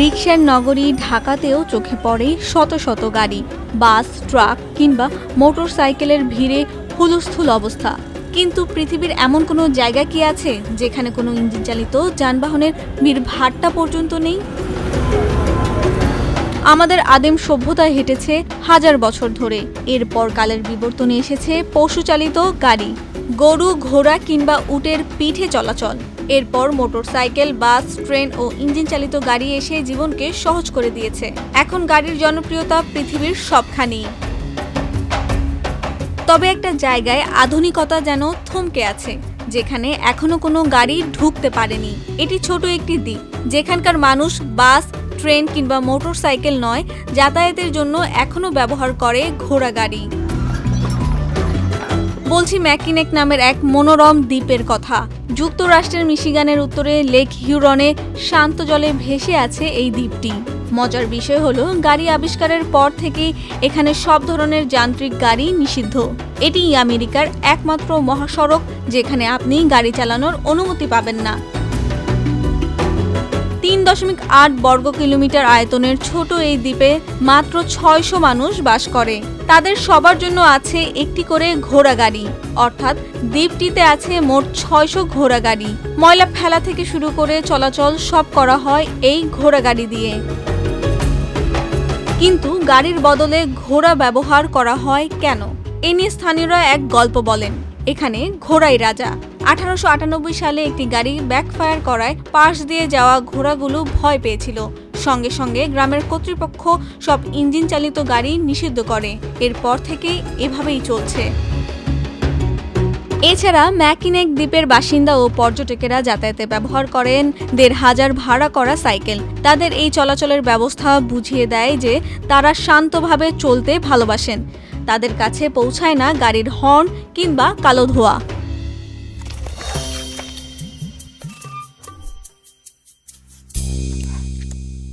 রিকশার নগরী ঢাকাতেও চোখে পড়ে শত শত গাড়ি, বাস, ট্রাক কিংবা মোটর সাইকেলের ভিড়ে হুলস্থুল অবস্থা। কিন্তু পৃথিবীর এমন কোনো জায়গা কি আছে যেখানে কোনো ইঞ্জিন চালিত যানবাহনের ভিড় ভাট্টা পর্যন্ত নেই? আমাদের আদিম সভ্যতায় হেঁটেছে হাজার বছর ধরে। এরপর কালের বিবর্তনে এসেছে পশুচালিত গাড়ি, গরু, ঘোড়া কিংবা উটের পিঠে চলাচল। এরপর মোটরসাইকেল, বাস, ট্রেন ও ইঞ্জিন চালিত গাড়ি এসে জীবনকে সহজ করে দিয়েছে। এখন গাড়ির জনপ্রিয়তা পৃথিবীর সবখানেই। তবে একটা জায়গায় আধুনিকতা যেন থমকে আছে, যেখানে এখনও কোনো গাড়ি ঢুকতে পারেনি। এটি ছোট একটি দিক, যেখানকার মানুষ বাস, ট্রেন কিংবা মোটর সাইকেল নয়, যাতায়াতের জন্য এখনও ব্যবহার করে ঘোড়া গাড়ি। বলছি ম্যাকিনেক নামের এক মনোরম দ্বীপের কথা। যুক্তরাষ্ট্রের মিশিগানের উত্তরে লেক হিউরনে শান্ত জলে ভেসে আছে এই দ্বীপটি। মজার বিষয় হলো, গাড়ি আবিষ্কারের পর থেকে এখানে সব ধরনের যান্ত্রিক গাড়ি নিষিদ্ধ। এটি আমেরিকার একমাত্র মহাসড়ক, যেখানে আপনি গাড়ি চালানোর অনুমতি পাবেন না। তিন দশমিক আট বর্গ কিলোমিটার আয়তনের ছোট এই দ্বীপে মাত্র ছয়শো মানুষ বাস করে। তাদের সবার জন্য আছে একটি করে ঘোড়া গাড়ি। অর্থাৎ দ্বীপটিতে আছে মোট ছয়শো ঘোড়া গাড়ি। ময়লা ফেলা থেকে শুরু করে চলাচল সব করা হয় এই ঘোড়া গাড়ি দিয়ে। কিন্তু গাড়ির বদলে ঘোড়া ব্যবহার করা হয় কেন? এ নিয়ে স্থানীয়রা এক গল্প বলেন। এখানে ঘোড়াই রাজা। আঠারোশো আটানব্বই সালে একটি গাড়ি ব্যাকফায়ার করায় পাশ দিয়ে যাওয়া ঘোড়াগুলো ভয় পেয়েছিল। সঙ্গে সঙ্গে গ্রামের কর্তৃপক্ষ সব ইঞ্জিন চালিত গাড়ি নিষিদ্ধ করে। এরপর থেকেই এভাবেই চলছে। এছাড়া ম্যাকিনেক দ্বীপের বাসিন্দা ও পর্যটকেরা যাতায়াতে ব্যবহার করেন দেড় হাজার ভাড়া করা সাইকেল। তাদের এই চলাচলের ব্যবস্থা বুঝিয়ে দেয় যে তারা শান্তভাবে চলতে ভালোবাসেন। তাদের কাছে পৌঁছায় না গাড়ির হর্ন কিংবা কালো ধোয়া।